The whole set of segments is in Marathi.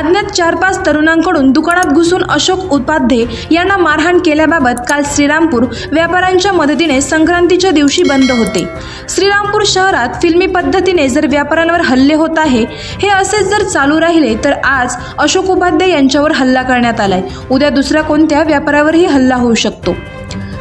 अज्ञात चार पाच तरुणांकडून दुकानात घुसून अशोक उपाध्ये यांना मारहाण केल्याबाबत काल श्रीरामपूर व्यापाऱ्यांच्या मदतीने संक्रांतीच्या दिवशी बंद होते. श्रीरामपूर शहरात फिल्मी पद्धतीने जर व्यापाऱ्यांवर हल्ले होत आहे हे असेच जर चालू राहिले तर आज अशोक उपाध्ये यांच्यावर हल्ला करण्यात आलाय. उद्या दुसऱ्या कोणत्या व्यापाऱ्यावरही हल्ला होऊ शकतो?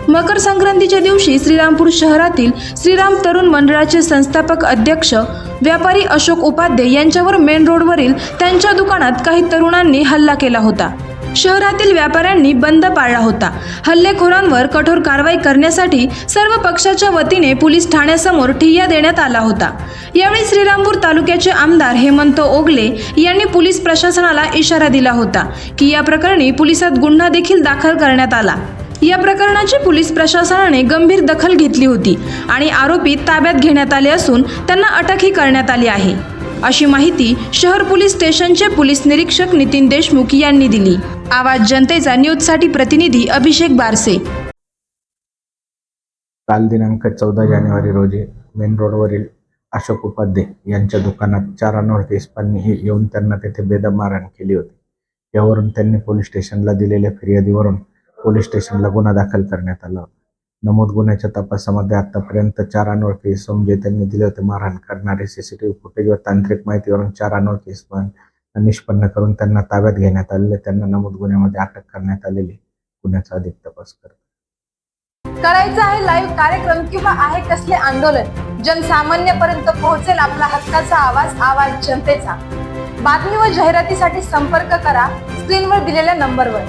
मकर संक्रांतीच्या दिवशी श्रीरामपूर शहरातील श्रीराम तरुण मंडळाचे संस्थापक अध्यक्ष व्यापारी अशोक उपाध्ये यांच्यावर मेन रोडवरील त्यांच्या दुकानात काही तरुणांनी हल्ला केला होता. शहरातील व्यापाऱ्यांनी बंद पाळला होता. हल्लेखोरांवर कठोर कारवाई करण्यासाठी सर्व पक्षाच्या वतीने पोलीस ठाण्यासमोर ठिय्या देण्यात आला होता. यावेळी श्रीरामपूर तालुक्याचे आमदार हेमंत ओगले यांनी पोलीस प्रशासनाला इशारा दिला होता की या प्रकरणी पोलिसात गुन्हा देखील दाखल करण्यात आला. या प्रकरणाची पोलीस प्रशासनाने गंभीर दखल घेतली होती आणि आरोपी ताब्यात घेण्यात आले असून त्यांना अटकही करण्यात आली आहे. अशी माहिती शहर पोलीस स्टेशनचे पोलीस निरीक्षक नितीन देशमुख यांनी दिली. आवाज जनतेचा न्यूजसाठी प्रतिनिधी अभिषेक बारसे. काल दिनांक चौदा जानेवारी रोजी मेन रोडवरील अशोक उपाध्ये यांच्या दुकानात चार अनोळखी इस्पांनी हे येऊन त्यांना तेथे बेदम मारहाण केली होती. यावरून त्यांनी पोलीस स्टेशनला दिलेल्या फिर्यादीवरून पोलीस स्टेशनला गुन्हा दाखल करण्यात आला. नमूद गुन्ह्याच्या तपासामध्ये आतापर्यंत चार अनोळखी इसम जे त्यांनी दिले होते मारहाण करणारे सीसीटीव्ही फुटेज व तांत्रिक माहितीवरून चार अनोळखी इसम निष्पन्न करून त्यांना ताब्यात घेण्यात आलेले त्यांना नमूद गुन्ह्यामध्ये अटक करण्यात आलेली. गुन्ह्याचा अधिक तपास करतो. करायचं आहे लाईव्ह कार्यक्रम किंवा आहे कसले आंदोलन? जनसामान्यपर्यंत पोहोचेल आपला हक्काचा आवाज आवाज जनतेचा. बातमी व जाहिरातीसाठी संपर्क करा स्क्रीनवर दिलेल्या नंबरवर